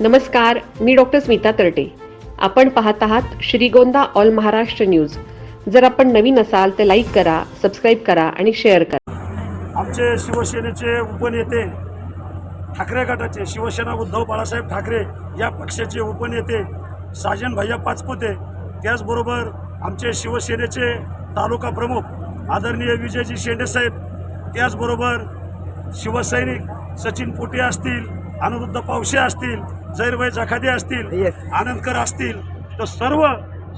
नमस्कार मी डॉक्टर स्मिता तरटे. आपण पाहत आहात श्रीगोंदा ऑल महाराष्ट्र न्यूज. जर आपण नवीन असाल तर लाईक करा सबस्क्राईब करा आणि शेअर करा. आमचे शिवसेनेचे उपनेते ठाकरे गटाचे शिवसेना उद्धव बाळासाहेब ठाकरे या पक्षाचे उपनेते साजन भैया पाचपुते त्याचबरोबर आमचे शिवसेनेचे तालुका प्रमुख आदरणीय विजयजी शेंडेसाहेब त्याचबरोबर शिवसैनिक सचिन पोटे असतील अनुरुद्ध पावशे असतील जैरभाई जखादे असतील आनंदकर असतील तर सर्व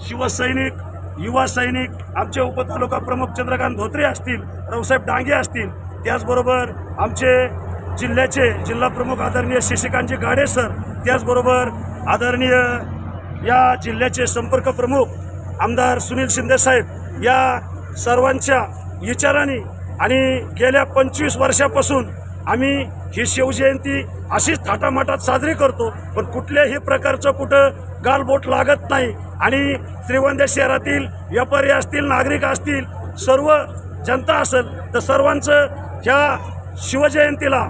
शिवसैनिक युवा सैनिक आमचे उपतालुका प्रमुख चंद्रकांत धोत्रे असतील रावसाहेब डांगे असतील त्याचबरोबर आमचे जिल्ह्याचे जिल्हा प्रमुख आदरणीय शशिकांतजी गाडे सर त्याचबरोबर आदरणीय या जिल्ह्याचे संपर्क प्रमुख आमदार सुनील शिंदेसाहेब या सर्वांच्या विचाराने आणि गेल्या पंचवीस वर्षापासून आम्ही ही शिवजयंती अशीच थाटामाटात साजरी करतो पण कुठल्याही प्रकारचं कुठं गालबोट लागत नाही. आणि श्रीगोंदा शहरातील व्यापारी असतील नागरिक असतील सर्व जनता असेल तर सर्वांचं ह्या शिवजयंतीला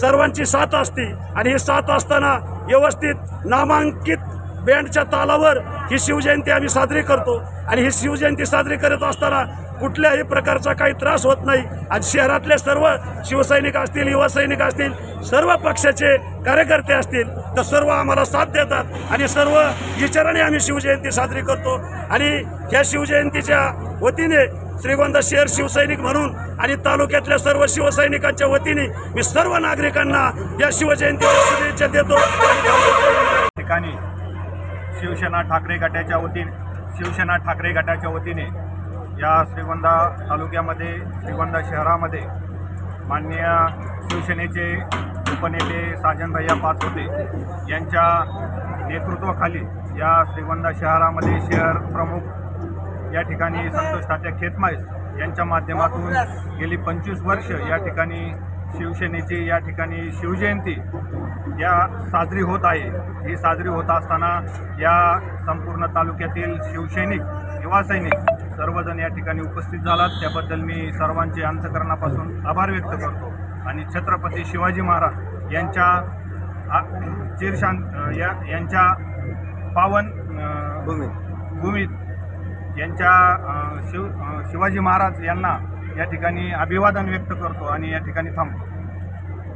सर्वांची साथ असते. आणि ही साथ असताना व्यवस्थित नामांकित बँडच्या तालावर ही शिवजयंती आम्ही साजरी करतो. आणि ही शिवजयंती साजरी करत असताना कुठल्याही प्रकारचा काही त्रास होत नाही. आणि शहरातले सर्व शिवसैनिक असतील युवा सैनिक असतील सर्व पक्षाचे कार्यकर्ते असतील तर सर्व आम्हाला साथ देतात. आणि सर्व विचाराने आम्ही शिवजयंती साजरी करतो. आणि ह्या शिवजयंतीच्या वतीने श्रीगोंदा शहर शिवसैनिक म्हणून आणि तालुक्यातल्या सर्व शिवसैनिकांच्या वतीने मी सर्व नागरिकांना या शिवजयंतीला शुभेच्छा देतो. ठिकाणी शिवसेना ठाकरे गटाच्या वतीने शिवसेना ठाकरे गटाच्या वतीने या श्रीगोंदा तालुक्यामध्ये श्रीगोंदा शहरामध्ये माननीय शिवसेनेचे उपनेते साजनभैया पाचपुते यांच्या नेतृत्वाखाली या श्रीगोंदा शहरामध्ये शहर प्रमुख या ठिकाणी संतोष तात्या खेतमाईस यांच्या माध्यमातून गेली पंचवीस वर्ष या ठिकाणी शिवसेनेची या ठिकाणी शिवजयंती या साजरी होत आहे. ही साजरी होत असताना या संपूर्ण तालुक्यातील शिवसैनिक युवा सैनिक सर्वजण या ठिकाणी उपस्थित झालात. त्याबद्दल मी सर्वांचे अंतकरणापासून आभार व्यक्त करतो. आणि छत्रपती शिवाजी महाराज यांच्या चिरशान या यांच्या पावन अ, भूमीत यांच्या शिव शिवाजी महाराज यांना या ठिकाणी अभिवादन व्यक्त करतो आणि या ठिकाणी थांबतो.